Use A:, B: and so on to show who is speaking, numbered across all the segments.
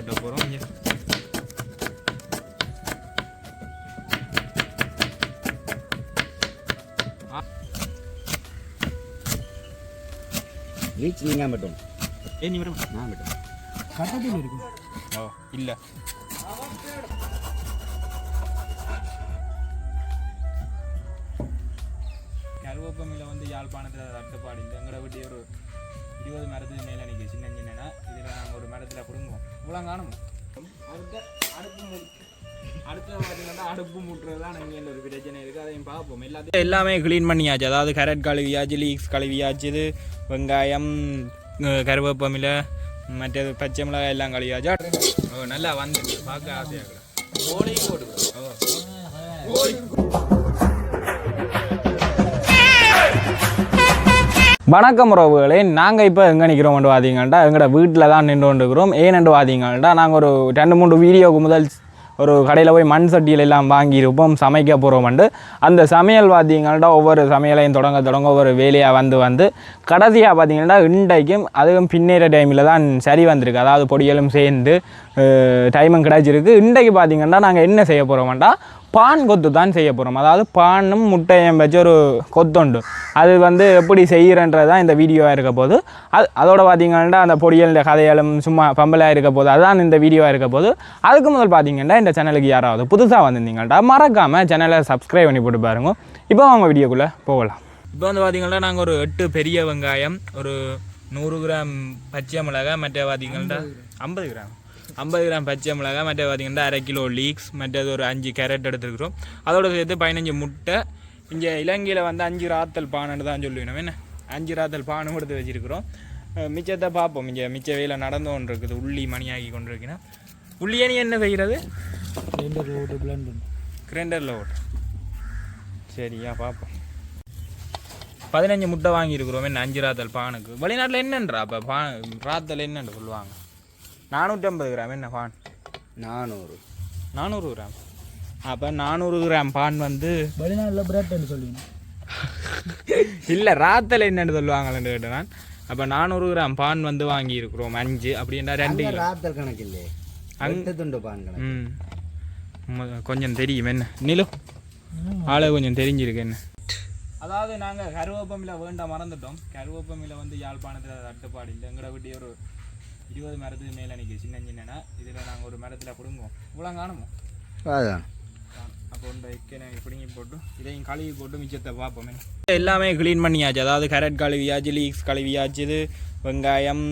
A: வெட்ட போகிறோம் இங்கே
B: லீச் நீங்கள் மட்டும்
A: ஏ நீ வரும்
B: நான் மட்டும்
C: கட்டத்தில் இருக்கும்
A: ஓ எல்லாத்தையும் எல்லாமே க்ளீன் பண்ணியாச்சு அதாவது கேரட் கழுவியாச்சு லீக்ஸ் கழுவியாச்சு இது வெங்காயம் அஹ் கருவேப்பமில்ல மற்றது பச்சை மிளகாய் எல்லாம் கழுவியாச்சு ஓ நல்லா வந்து பார்க்க ஆசையாக கோழியும் போட்டு வணக்கம் உறவுகளே நாங்கள் இப்போ எங்கே நிற்கிறோம் பார்த்தீங்கள்டா எங்களோட வீட்டில் தான் நின்று கொண்டுக்கிறோம் ஏனென்று பார்த்தீங்கள்டா நாங்கள் ஒரு ரெண்டு மூணு வீடியோவுக்கு முதல் ஒரு கடையில் போய் மண் சட்டியில் எல்லாம் வாங்கியிருப்போம் சமைக்க போகிறோம்ண்டு அந்த சமையல் பார்த்தீங்கள்டா ஒவ்வொரு சமையலையும் தொடங்க தொடங்க ஒவ்வொரு வேலையாக வந்து வந்து கடைசியாக பார்த்தீங்கன்னா இன்றைக்கும் அதுவும் பின்னேற டைமில் தான் சரி வந்திருக்கு. அதாவது பொடியலும் சேர்ந்து டைமும் கிடச்சிருக்கு. இன்றைக்கு பார்த்தீங்கன்னா நாங்கள் என்ன செய்ய போகிறோம்டா பான் கொத்து தான் செய்ய போகிறோம் அதாவது பானும் முட்டையும் வச்சு ஒரு கொத்துண்டு. அது வந்து எப்படி செய்கிறன்றது தான் இந்த வீடியோவாக இருக்க போது. அது அதோட பார்த்தீங்கன்னா அந்த பொடியல் இந்த கதையாலும் சும்மா பம்பலாக இருக்க போது அதுதான் இந்த வீடியோவாக இருக்க போது. அதுக்கு முதல் பார்த்தீங்கன்னா இந்த சேனலுக்கு யாராவது புதுசாக வந்திருந்தீங்கள்டா மறக்காமல் சேனலை சப்ஸ்கிரைப் பண்ணி போட்டு பாருங்க. இப்போ அவங்க வீடியோக்குள்ளே போகலாம். இப்போ வந்து பார்த்தீங்கன்னா நாங்கள் ஒரு எட்டு பெரிய வெங்காயம் ஒரு நூறு கிராம் பச்சை மிளகாய் மற்ற பார்த்தீங்கன்னா ஐம்பது கிராம். ஐம்பது கிராம் பச்சை மிளகாய் மற்ற பார்த்தீங்கன்னா அரை கிலோ லீக்ஸ் மற்றது ஒரு அஞ்சு கேரட் எடுத்துருக்குறோம். அதோட சேர்த்து பதினஞ்சு முட்டை. இங்கே இலங்கையில் வந்து அஞ்சு ராத்தல் பானைன்னு தான் சொல்லுவேன் என்ன? அஞ்சு ராத்தல் பானும் எடுத்து வச்சிருக்கிறோம். மிச்சத்தை பார்ப்போம். இங்கே மிச்ச வேலை நடந்து கொண்டு இருக்குது உள்ளி மணியாகி கொண்டு இருக்கீங்கன்னா உள்ளியே நீ என்ன செய்கிறது
C: ரெண்டு ரோடு பிளான் பண்ணு
A: கிரைண்டரில் ஓட்டு. சரியா பார்ப்போம். பதினஞ்சு முட்டை வாங்கியிருக்கிறோம். என்ன? அஞ்சு ராத்தல் பானுக்கு. வெளிநாட்டில் என்னன்றா? அப்போ பா ராத்தல் என்னன்னு சொல்லுவாங்க. நானூற்றம்பது கிராம். என்ன பான்?
B: நானூறு.
A: நானூறு கிராம். அப்போ நானூறு கிராம் பான் வந்து
C: வெளிநாட்டில் பிரெட்னு சொல்லுவீங்க.
A: இல்லை ராத்தல் என்னன்னு சொல்லுவாங்களேன்னு கேட்டேன் நான். அப்போ நானூறு கிராம் பான் வந்து வாங்கியிருக்கிறோம் அஞ்சு அப்படின்னா ரெண்டு
B: ராத்தல் கணக்கு இல்லையே அங்க துண்டு பான் கணக்கு.
A: கொஞ்சம் தெரியும் என்ன? நிலு ஆளை கொஞ்சம் தெரிஞ்சிருக்கு என்ன? அதாவது நாங்கள் கருவேப்பமில வேண்டாம் மறந்துட்டோம். கருவேப்பமில வந்து யாழ்ப்பாணத்தில் தட்டுப்பாடு இல்லை எங்களை விட்டு ஒரு இருபது மரத்துக்கு மேலே நிற்க சின்ன சின்னனா. இதில் நாங்கள் ஒரு மரத்தில் பிடுங்குவோம். இவ்வளோ காணுமோ?
B: அதான்.
A: அப்போ இந்த பிடுங்கி போட்டு இதையும் கழுவி போட்டு மிச்சத்தை பார்ப்போமே. எல்லாமே க்ளீன் பண்ணியாச்சு. அதாவது கேரட் கழுவியாச்சு லீக்ஸ் கழுவியாச்சு வெங்காயம்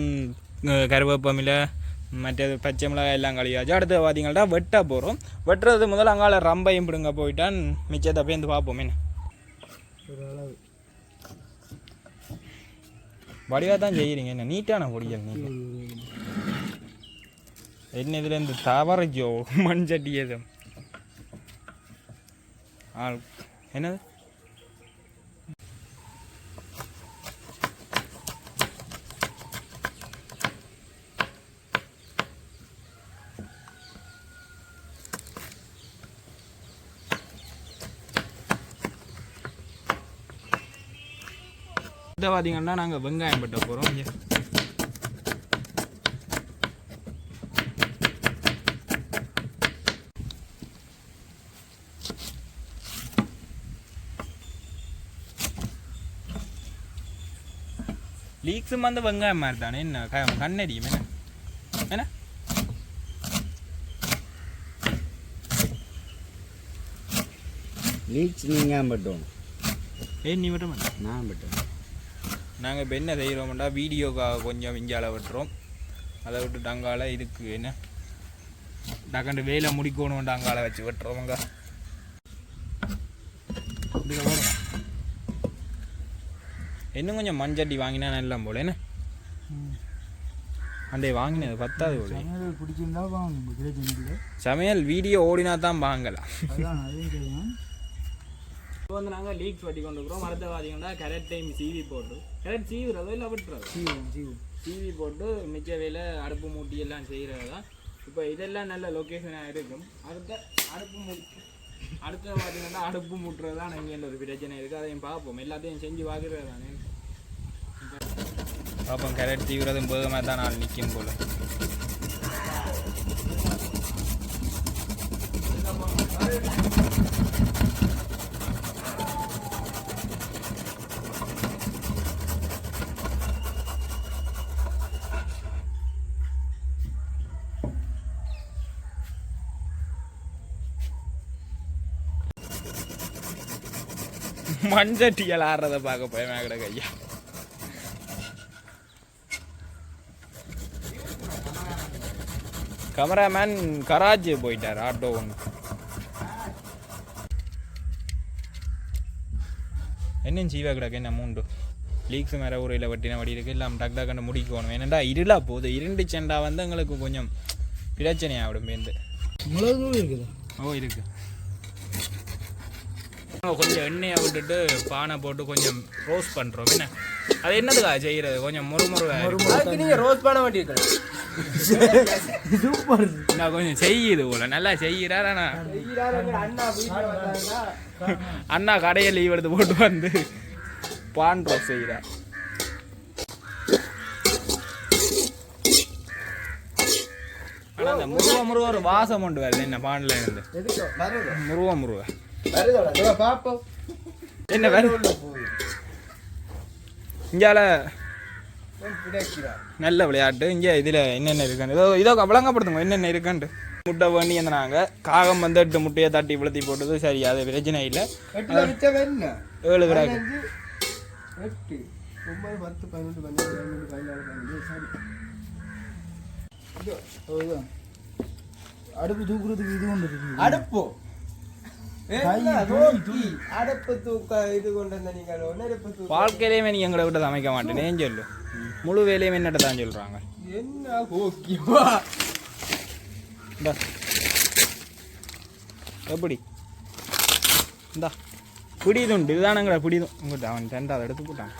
A: அஹ் கருவேப்பமில மற்றது பச்சை மிளகாய் எல்லாம் கழுவியாச்சு. அடுத்து பார்த்தீங்கன்னா வெட்ட போகிறோம் வெட்டுறது முதல்ல அங்கால ரம்பையும் பிடுங்க போயிட்டான். மிச்சத்தை பேந்து பார்ப்போமே.
C: ஒரு அளவு.
A: வடிவாக தான் செய்கிறீங்க என்ன நீட்டான பொடிகள் நீங்கள் என்ன இதில் இந்த தவறஜோ மண் சட்டி எதுவும் ஆள் என்னது? இதை பார்த்தீங்கன்னா நாங்கள் வெங்காயம் பட்ட போகிறோம் லீக்ஸும் வந்து வெங்காயம் மாதிரி தானே என்ன கண்ணடியும் என்ன என்ன
B: லீச் நீங்கள் மட்டும்
A: ஏய் நீ மட்டும்.
B: நான் மட்டும்
A: நாங்கள் இப்போ என்ன செய்கிறோம்டா வீடியோக்காக கொஞ்சம் இஞ்சால விட்டுறோம் அதை விட்டு அங்கால இதுக்கு என்ன? டக்கண்டு வேலை முடிக்கணும்ட்டு அங்கால வச்சு விட்டுறோமுங்க. இன்னும் கொஞ்சம் மஞ்சட்டி வாங்கினா நல்லா போல என்ன? அண்டே வாங்கினது பத்தாது போல.
C: சமையல்
A: வீடியோ ஓடினா தான் வாங்கலாம். இப்போ வந்து நாங்கள் லீக்ஸ் வட்டி கொண்டு இருக்கிறோம். அடுத்த பார்த்தீங்கன்னா கரெக்ட் டைம் சிவி போட்டு. கரெக்ட் சீவுறதோ இல்லை விட்டுறதோ?
C: சீவும் சீவும்
A: டிவி போட்டு மிச்ச வேலை அடுப்பு மூட்டி எல்லாம் செய்கிறது தான் இப்போ இதெல்லாம் நல்ல லொக்கேஷனாக இருக்கும். அடுத்த அடுப்பு மூ அடுத்த பார்த்தீங்கன்னா அடுப்பு மூட்டுறது தான் இங்கே ஒரு பிரச்சனை இருக்குது அதையும் பார்ப்போம். எல்லாத்தையும் செஞ்சு பார்க்குறது தானே பார்ப்போம். கேரட் தீவிரதும் போதுமாக தான் நாள் நிற்கும் போல். மண்சட்டிகள் ஆடுறத பார்க்க பயமா கிடக்கு ஐயா கேமராமேன் கராச்சி போயிட்டார் ஆட்டோ ஒன்று. என்ன ஜீவா கிடக்கு என்ன மூண்டு? லீக்ஸ் மேலே ஊரில் வட்டின வடி இருக்கு எல்லாம் டக் டக்குன்னு முடிக்கணும். ஏனண்டா இருளா போகுது? இருண்டு செண்டா வந்து எங்களுக்கு கொஞ்சம் பிரச்சனையாகிடும் பேருந்து
C: மிளகு இருக்குதா.
A: ஓ இருக்கு. கொஞ்சம் எண்ணெயை விட்டுட்டு பானை போட்டு கொஞ்சம் ரோஸ்ட் பண்ணுறோம் என்ன? அது என்னதுக்கா செய்யறது? கொஞ்சம் முறுமுறு
B: அதுக்கு நீங்க ரோஸ் பண்ண வேண்டியிருக்கலாம்
C: சூப்பர்.
A: நான் கொஞ்சம் செய்யுது போல. நல்லா செய்கிறார்
B: அண்ணா
A: கடையை லீவ் எடுத்து போட்டு வந்து பான் ரோஸ் செய்கிறார் ஆனா அந்த முருவ முருவ ஒரு வாசம் கொண்டு வருது என்ன பான்ல இருந்து? முருவ முருவ
B: வருதோட பாப்போம்.
A: என்ன வருது இங்கால நல்ல விளையாட்டு. இங்கே இதில் என்னென்ன இருக்குன்னு. இதோ இதோ விளங்கப்படுத்துங்க என்னென்ன இருக்குன்ட்டு. முட்டை பண்ணி நாங்க காகம் வந்து எட்டு முட்டையை தட்டி விழுத்தி போட்டது சரி அது பிரச்சனை இல்லை. ஏழு
B: பதினஞ்சு, எட்டு ஒன்பது பத்து பதினொன்று பன்னெண்டு பதினஞ்சு சரி.
C: அடுப்பு தூக்குறதுக்கு இது ஒன்று
B: அடுப்பு?
A: வாழ்க்கையிலேயுமே நீ எங்களை விட்டு சமைக்க மாட்டேன். ஏன் சொல்லு? முழு வேலையும் என்னட்ட தான் சொல்கிறாங்க
B: என்ன ஓகேவா
A: இந்தா. எப்படி? இந்தா. பிடிதுண்டு. இதுதானங்கடா பிடிதும். உங்கள்கிட்ட அவன் ரெண்டாவது எடுத்து போட்டான்.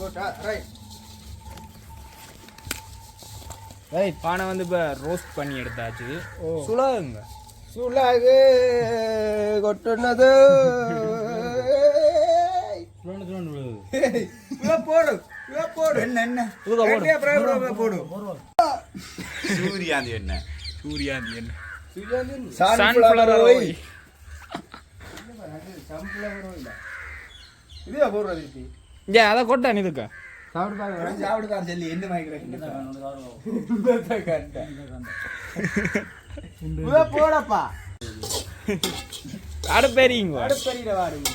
B: போட்டா ரைட்
A: பானை வந்து இப்போ ரோஸ்ட் பண்ணி எடுத்தாச்சு. சுலகுங்க
B: சுலகு கொட்டுனது. போடு என்ன என்ன?
A: ஊத போடு.
D: சூரியாந்தி என்ன?
A: சூரியாந்தி என்ன?
B: Sunflower
A: sunflower
B: oil
A: oil
B: sunflower oil இதுவா போடுறது இப்படி
A: ஏ அதை கொட்டான் இதுக்கு.
B: சொல்லி என்ன வாங்கிக்கிறேன் போடப்பா.
A: அடுப்பேரிங்க
B: அடுப்பறியில வாடுங்க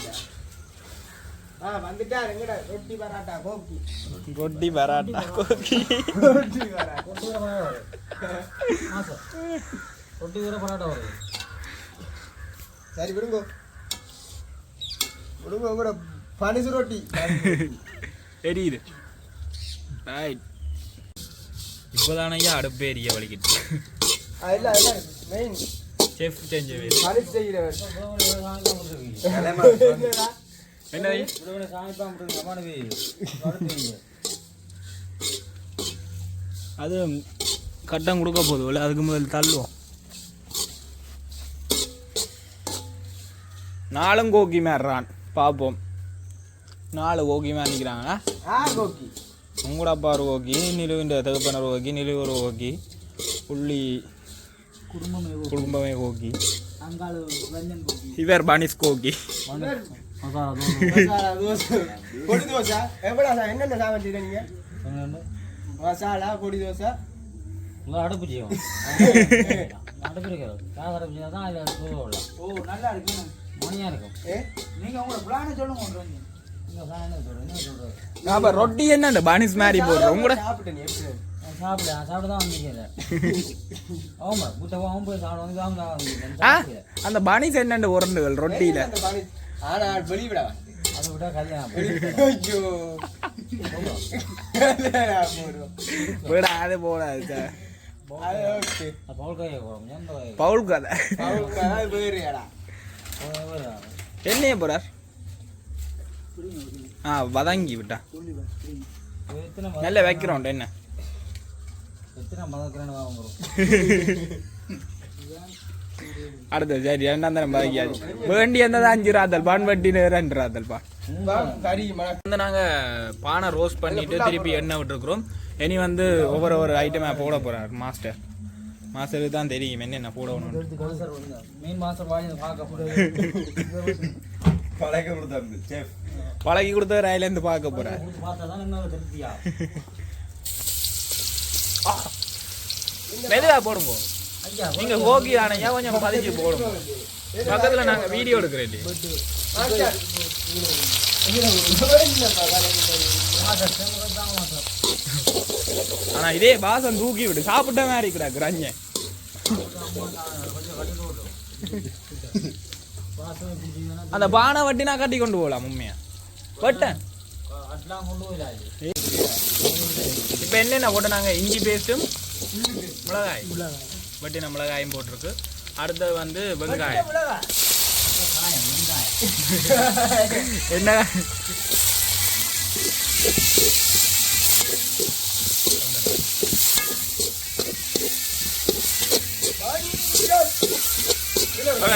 B: வந்துட்டா எங்கடா ரொட்டி பராட்டா கோக்கி
A: கொட்டி பராட்டா கோக்கி
B: ரொட்டி பராட்டா.
C: ரொட்டி வேற பரோட்டா வருது
B: சரி விடுங்க. விடுங்க உங்களோட பனிசு ரொட்டி.
A: தெரியுது ரைட் இப்போதான ஐயா அடுப்பேரிய வலிக்கிட்டு
B: மெயின்
A: செஃப்
B: செய்கிறவர்
A: என்ன? அது கட்டம் கொடுக்க போதும் அதுக்கு முதல் தள்ளுவோம். நாலும் கோக்கி மேறான் பார்ப்போம். நாலு நிற்கிறாங்களா
B: ஆ கோக்கி
A: உங்களோட அப்பா ஒரு கோக்கி நிலுவிൻ്റെ தகப்பனர் கோக்கி நிலுவு ஒரு கோக்கி புள்ளி
C: குடும்பம்
A: கோக்கி
C: மசாலா
B: மசாலா தோசை பொடி தோசை எவ்வளோ சா- என்னென்ன சாமான் செய்றீங்க மசாலா பொடி தோசை
C: அடுப்பு செய்யும் அடுப்பு இருக்கிறது காசு அடுப்பு தான் அதில் சுவைலாம் ஓ நல்லா இருக்கு மணியாக இருக்கும்
B: ஏ
C: நீங்கள் உங்களோட பிளானை சொல்லுங்க கொண்டு வந்து நீங்கள் பிளான் சொல்கிறேன் என்ன சொல்கிறது
A: அப்போ ரொட்டி என்ன பனிஸ் மாதிரி போடுறோம் உங்களோட
B: சாப்பிட்டேன் நீ எப்படி
C: நான் சாப்பிட தான் வந்திருக்கேன் ஆமா முட்டை வாங்க போய் சாப்பிட வந்து தான்
A: அந்த பனிஸ் என்னண்டு உருண்டுகள் ரொட்டியில்?
B: ஆனா வெளிவிட
C: அதை விட்டா கல்யாணம்
B: ஐயோ. கல்யாணம் போடும்.
A: விட அது போடாது சார்
B: அது ஓகே.
C: பவுல்
A: கதை என்னைய போறார்? ஆ வதங்கி விட்டா. நல்ல வைக்கிறோம் என்ன?
C: எத்தனை மதக்கிறேன்னு வாங்குறோம்
A: அடுத்தது சரி ரெண்டாம் தரம் வதக்கியாச்சு வேண்டி இருந்தது அஞ்சு ராத்தல் பான் வட்டி ரெண்டு ராத்தல் பா
B: கறி மணக்க
A: வந்து நாங்கள் பானை ரோஸ்ட் பண்ணிட்டு திருப்பி எண்ணெய் விட்டுருக்குறோம் இனி வந்து ஒவ்வொரு ஒரு ஐட்டமாக போட போகிறார் மாஸ்டர் மாஸ்டருக்கு தான் தெரியும் என்னென்ன போடணும்
C: மாஸ்டர் வந்து மீன் மாஸ்டர் வாங்கி பார்க்க போகிறேன்
B: பழக்க கொடுத்தாரு செஃப்
A: பழகி கொடுத்த ராயிலேருந்து பார்க்க போகிறார்
C: பார்த்தா தான் என்ன திருப்தியா
A: மெதுவாக போடுங்க. நீங்க ஹோகி ஆனையா கொஞ்சம் பதிஞ்சு போடுங்க. பக்கத்துல நாங்கள் வீடியோ எடுக்கிறேன் ஆனா இதே பாசம் தூக்கி விடு. சாப்பிட்ட மாதிரி
C: இருக்கிறா கிரஞ்ச.
A: அந்த பானை வட்டினா கட்டி கொண்டு போகலாம் உண்மையா? வட்டேன். இப்போ என்னென்ன போட்டு நாங்கள்? இஞ்சி பேஸ்ட்டும் மிளகாய். வட்டின மிளகாயும் போட்டிருக்கு. அடுத்தது வந்து வெங்காயம்.
C: காயம் வெங்காயம்
A: என்ன?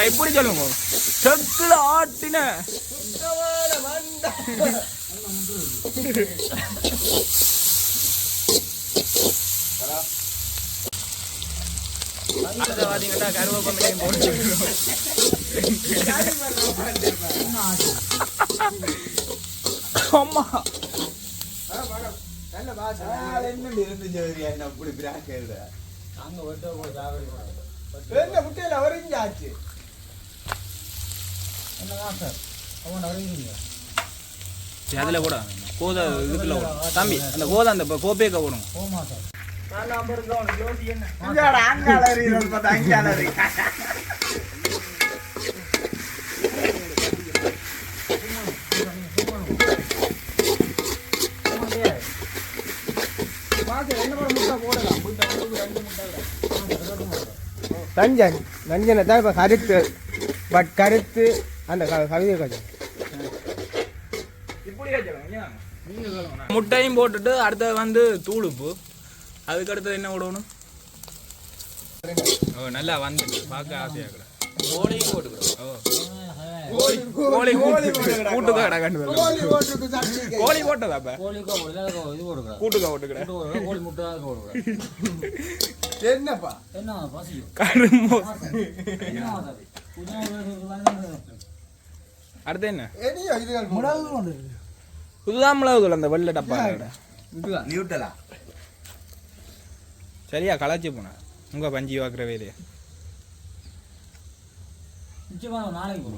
A: எப்படி சொல்லுங்க? செக்குல ஆட்டின. அடுத்த போட்டு அம்மா.
D: என்ன இருந்துச்சு
C: அங்கே
B: முட்டையில வரைஞ்சாச்சு
C: என்ன அவன் அறிவிங்க
A: அதுல கூட கோத இதுல கூட தம்பி அந்த கோத அந்த கோப்பேக்க
B: எறி. ரஞ்சன் ரஞ்சனை தான் இப்போ கருத்து. பட் கருத்து அந்த க- கவிதை கொஞ்சம்
A: முட்டையும் போட்டுட்டு அடுத்தது வந்து தூள் உப்பு அதுக்கு அடுத்தது என்ன போடணும்? ஓ நல்லா வந்து பார்க்க ஆசையாக கூட கோழியும் போட்டுக்கிறோம். ஓ. கோழி கூட்டுக்கா கடை கண்டு கோழி போட்டதா அப்ப? கூட்டுக்கா
C: கோழி முட்டை
B: என்னப்பா?
C: என்ன
A: கரும்பு
C: கொஞ்சம்
A: அடுத்து என்ன? புதுதான் மிளகுதூள் அந்த வெள்ளை டப்பா
D: நியூட்டலா?
A: சரியா களைச்சி போன. உங்க பஞ்சி வாக்குற வேலையை
C: நிச்சயமாக நாளைக்கு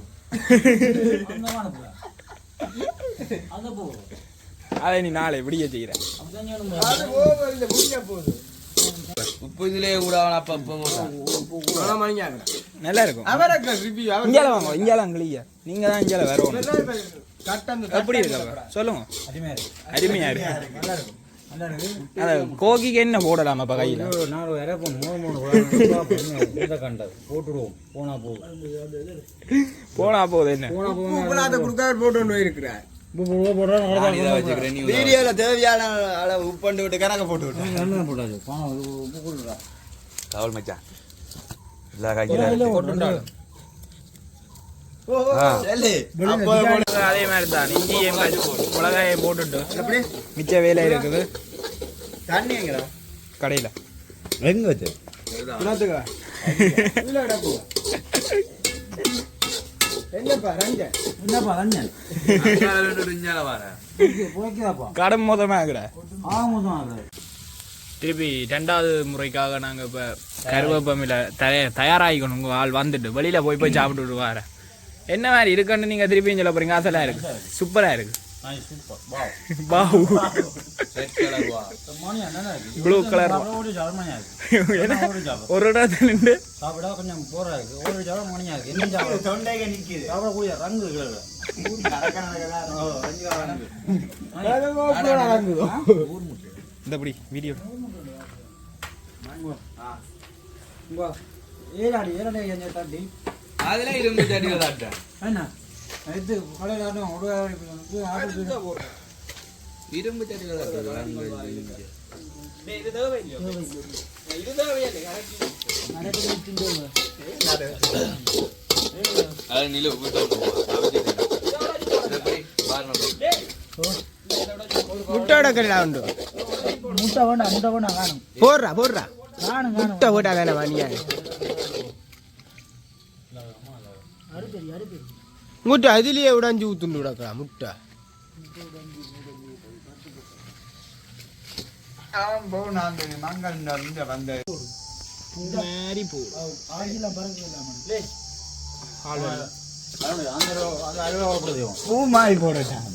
C: அந்த
A: அதை நீ நாளை விடிய செய்கிற
B: போகுது
D: உப்பு இதுலயே அப்ப
A: நல்லா இருக்கும்
B: அவருக்கு ரிவ்யூ அவர்
A: இங்கால வாங்க இங்கால அங்கிலியா நீங்க தான் இங்கால வேற ஒன்று எப்படி இருக்கு? சொல்லுங்க. அருமையா இருக்கு. கோகிக்கு என்ன போடலாம் அப்ப கையில?
C: நாலு கண்டது. போட்டுடுவோம். போனா
A: போனா போகுது என்ன?
C: போனா
B: கொடுக்காத போட்டு இருக்கிறார்
D: வீடியோல தேவையான அளவு உப்பு விட்டு கணக்க போட்டு விட்டு.
C: என்ன போட்டாச்சு? உப்பு கொடுக்குறா
D: கவல் மச்சான்.
A: அதே மாதிரி தான் இஞ்சியும் மிளகாயும் போட்டுட்டு. மிச்ச வேலை இருக்குது.
B: தண்ணி எங்கடா?
A: கடையில.
D: எங்க வச்சு?
B: என்னப்பா ரஞ்சன்?
C: என்னப்பா
A: கடன் மொத்தமாக ஆகுற
C: ஆகுது
A: திருப்பி ரெண்டாவது முறைக்காக நாங்கள் இப்போ கருவேப்பமில தய தயாராகிக்கணும். உங்கள் ஆள் வந்துட்டு வெளியில் போய் போய் சாப்பிட்டுட்டு வர என்ன மாதிரி இருக்குன்னு நீங்கள் திருப்பியும் சொல்ல போகிறீங்க அசலாக இருக்கு. சூப்பராக இருக்கு
C: சூப்பர் வா
A: பாவு
C: மணி என்னென்ன இருக்கு
A: ப்ளூ கலர்
C: ஒரு ஜலமணியா இருக்கு
A: ஒரு இடத்துல நின்று
C: சாப்பிட கொஞ்சம் போரா இருக்கு ஒரு ஜல மணியா இருக்கு என்ன சாப்பிட
D: தொண்டைக நிக்குது.
C: சாப்பிடக்கூடிய ரங்கு
A: இந்த இப்படி வீடியோ
C: ஏழாடி ஏழாடி கொஞ்சம் தட்டி
D: அதுல இரும்பு தடிகள் தாட்டேன்
C: என்ன? இது கடையில் ஆட்டு
D: இரும்பு அது நிலு விட்டு
B: முட்டை எடுக்கிறா உண்டு.
C: முட்டை வேண்டாம் முட்டை வேண்டாம் காணும்.
B: போடுறா போடுறா.
C: காணும்
B: முட்டை போட்டா தானே நீ முட்டை அதுலயே உடைஞ்சு ஊத்துண்டு விடக்கா முட்டை. போ. மாதிரி போடுறேன்.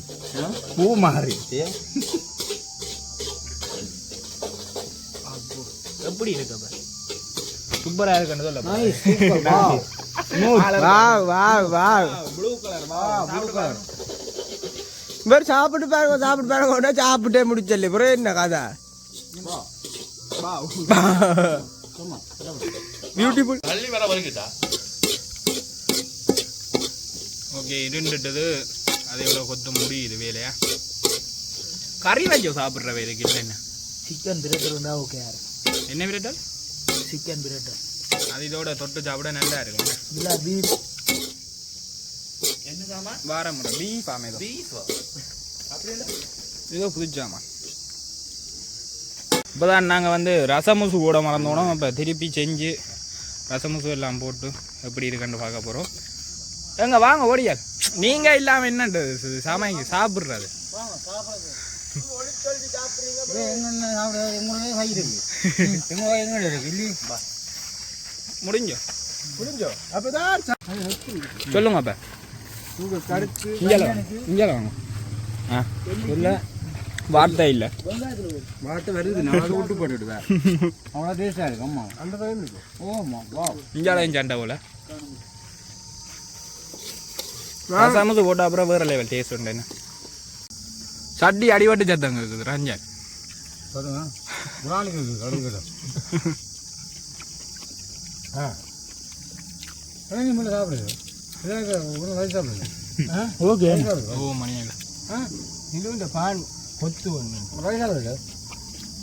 B: பூ மாதிரி எப்படி இருக்கு சூப்பரா சொல்ல வா வா வா இவர் சாப்பிட்டு பாருங்க சாப்பிட்டு பாருங்க உடனே சாப்பிட்டே முடிச்சல பிறகு என்ன கதை? பியூட்டிஃபுல் ஓகே இருண்டுட்டது அதை எவ்வளோ கொத்த முடியுது வேலையா? கறி வச்சோ சாப்பிட்ற வேலைக்கு இல்லை என்ன?
C: சிக்கன் பிரட்டர் இருந்தால் ஓகே
A: என்ன விரட்டல்
C: சிக்கன் பிரட்டர்
A: அது இதோட தொட்டு சாப்பிட நல்லா இருக்கும்
C: இல்லை பீஃப்
A: வாரம் பீஃப் ஆமேதோ இதோ புதுச்சாமா இப்போதான் நாங்கள் வந்து ரசமுசு கூட மறந்தோனோம் இப்போ திருப்பி செஞ்சு ரசமுசு எல்லாம் போட்டு எப்படி இருக்குன்னு பார்க்க போகிறோம் எங்க வாங்க ஓடியா. நீங்கள் இல்லாமல் என்னன்றது சாமாங்க சாப்பிட்றது. முடிஞ்சோ?
B: முடிஞ்சோ? அப்பதான்
A: சொல்லுங்க அப்போ. இங்கே வாங்க. இங்கே வாங்க. ஆ இல்லை வார்த்தை இல்லை.
D: மாட்டு வருது நான் விட்டு போட்டுடுவேன்.
C: அவ்வளோ டேஸ்டாக இருக்கு அம்மா.
B: அந்த இருக்கு.
C: ஓமா வா.
A: இஞ்சாலையும் சண்டை போல? ரசமுசு போட்ட அப்புறம் வேறு லெவல் டேஸ்ட் உண்டு என்ன? சட்டி அடிபட்டு சத்தங்க இருக்குது ரஞ்சன்.
C: சொல்லுங்க.
B: ஒன்று
C: வயசு சாப்பிடுங்க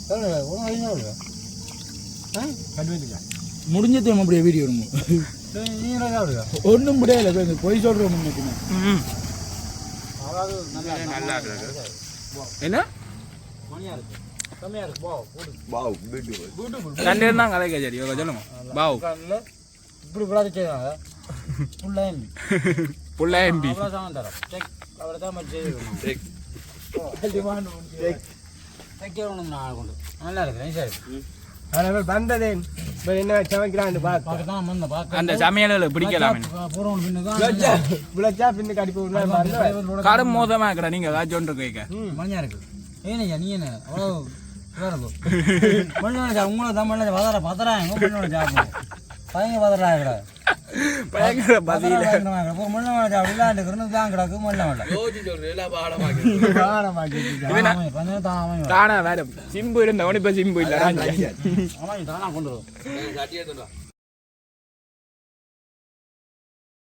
C: சொல்லுங்க ஒன்றும் வயசு சாப்பிடுங்க
B: கடுவதில்லை
C: முடிஞ்சது அப்படியே வீடியோ நீ சாப்பிடுங்க ஒன்றும் முடியல இந்த பொய் சொல்கிறோம் முன்னுக்குமே
A: ம்
C: அதாவது
A: நல்லா இருக்கு என்ன
C: மணியாக இருக்கு கம்மியாக இருக்கு
A: ரெண்டு கதை சொல்லுங்க பாவ்
C: இப்படி விடாது செய்வாங்க ஃபுல்லாக எம்பி
A: புள்ள எம்பி
C: அவ்வளோ தான் தரோம் செக் அவரை தான் மச்சு டிமாண்ட் தைக்கணும் நான் கொண்டு நல்லா இருக்கு நைஸாக இருக்கு
B: ஆனால் வந்ததே இப்போ என்ன சமைக்கிறான்னு பார்த்து
C: பார்க்க
A: அந்த பிடிக்கலாம்
C: பின்னு
B: விளைச்சா பின்னுக்கு அடிப்பு விடுறா
A: கடும் மோசமாக இருக்கடா நீங்கள் காய்ச்சோன்று கேட்க
C: மணியாக இருக்கு ஏனையா நீ என்ன அவ்வளோ மண்ணு உங்களை தான் மண்ணு பதற பதறாங்க மண்ணு சாப்பிடும் பயங்க பதறாங்க
A: பயங்கர பதில.
C: தான்
A: வேற சிம்பு இருந்த உனக்கு சிம்பு இல்லை
C: கொண்டு வரும்.